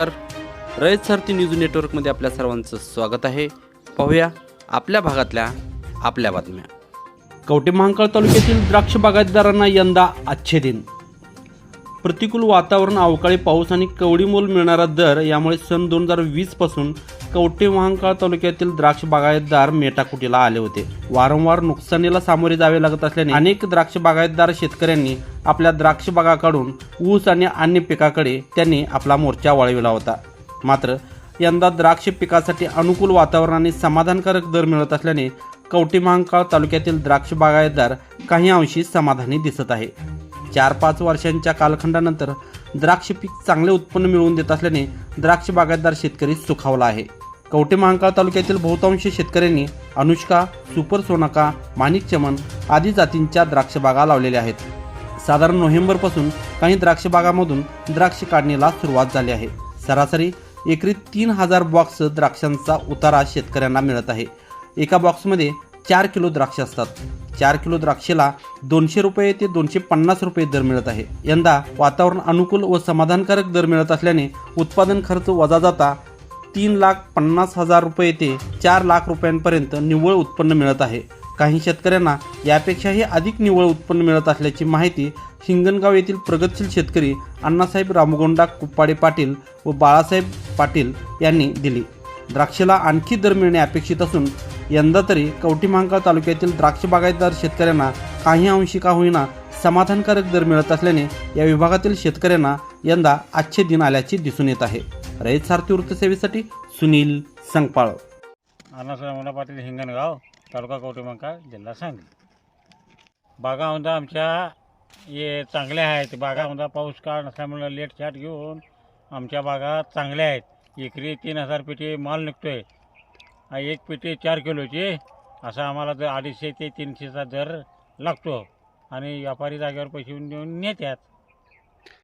तर रयत सारथी न्यूज नेटवर्कमध्ये आपल्या सर्वांचं स्वागत आहे. पाहूया आपल्या भागातल्या आपल्या बातम्या. कवटे महांकाळ तालुक्यातील द्राक्ष बागायतदारांना यंदा अच्छे दिन. प्रतिकूल वातावरण अवकाळी पाऊस आणि कवडीमोल मिळणारा दर यामुळे सन दोन हजार वीसपासून पासून कवटे महांकाळ तालुक्यातील द्राक्ष बागायतदार मेटाकुटीला आले होते. वारंवार नुकसानीला सामोरे जावे लागत असल्याने अनेक द्राक्ष बागायतदार शेतकऱ्यांनी आपल्या द्राक्ष बागाकडून ऊस आणि अन्य पिकाकडे त्यांनी आपला मोर्चा वळविला होता. मात्र यंदा द्राक्ष पिकासाठी अनुकूल वातावरणाने समाधानकारक दर मिळत असल्याने कवटे महांकाळ तालुक्यातील द्राक्ष बागायतदार काही अंशी समाधानी दिसत आहे. चार पाच वर्षांच्या कालखंडानंतर द्राक्ष पीक चांगले उत्पन्न मिळवून देत असल्याने द्राक्ष बागायतदार शेतकरी सुखावला आहे. कवटे महांकाळ तालुक्यातील बहुतांश शेतकऱ्यांनी अनुष्का सुपर सोनाका माणिक चमन आदी जातींच्या द्राक्षबागा लावलेल्या आहेत. साधारण नोव्हेंबरपासून काही द्राक्षबागामधून द्राक्ष काढणीला सुरुवात झाली आहे. सरासरी एकरी तीन हजार बॉक्स द्राक्षांचा उतारा शेतकऱ्यांना मिळत आहे. एका बॉक्समध्ये चार किलो द्राक्ष असतात. चार किलो द्राक्षेला दोनशे रुपये ते दोनशे पन्नास रुपये दर मिळत आहे. यंदा वातावरण अनुकूल व समाधानकारक दर मिळत असल्याने उत्पादन खर्च वजा जाता तीन लाख पन्नास हजार रुपये ते चार लाख रुपयांपर्यंत निव्वळ उत्पन्न मिळत आहे. काही शेतकऱ्यांना यापेक्षाही अधिक निव्वळ उत्पन्न मिळत असल्याची माहिती हिंगणगाव येथील प्रगतशील शेतकरी अण्णासाहेब रामगोंडा कुप्पाडे पाटील व बाळासाहेब पाटील यांनी दिली. द्राक्षेला आणखी दर मिळणे अपेक्षित असून यंदा तरी कवठी महांकाळ तालुक्यातील द्राक्ष बागायतदार शेतकऱ्यांना काही अंशी का होईना समाधानकारक दर मिळत असल्याने या विभागातील शेतकऱ्यांना यंदा आजचे दिन आल्याचे दिसून येत आहे. रयत सारथी वृत्तसेवेसाठी सुनील संगपाळ. अण्णासाहेब पाटील हिंगणगाव तालुका कवटेमंका जिल्हा सांगली. बागामध्ये आमच्या हे चांगल्या आहेत. बागा बागामध्ये पाऊस काळ नसल्यामुळे लेट छाट घेऊन आमच्या बागा चांगल्या आहेत. एकरी तीन हजार पेटी माल निघतो आहे एक पेटी चार किलोची. असा आम्हाला दर अडीचशे ते तीनशेचा दर लागतो. आणि व्यापारी जागेवर पैसे देऊन नेतात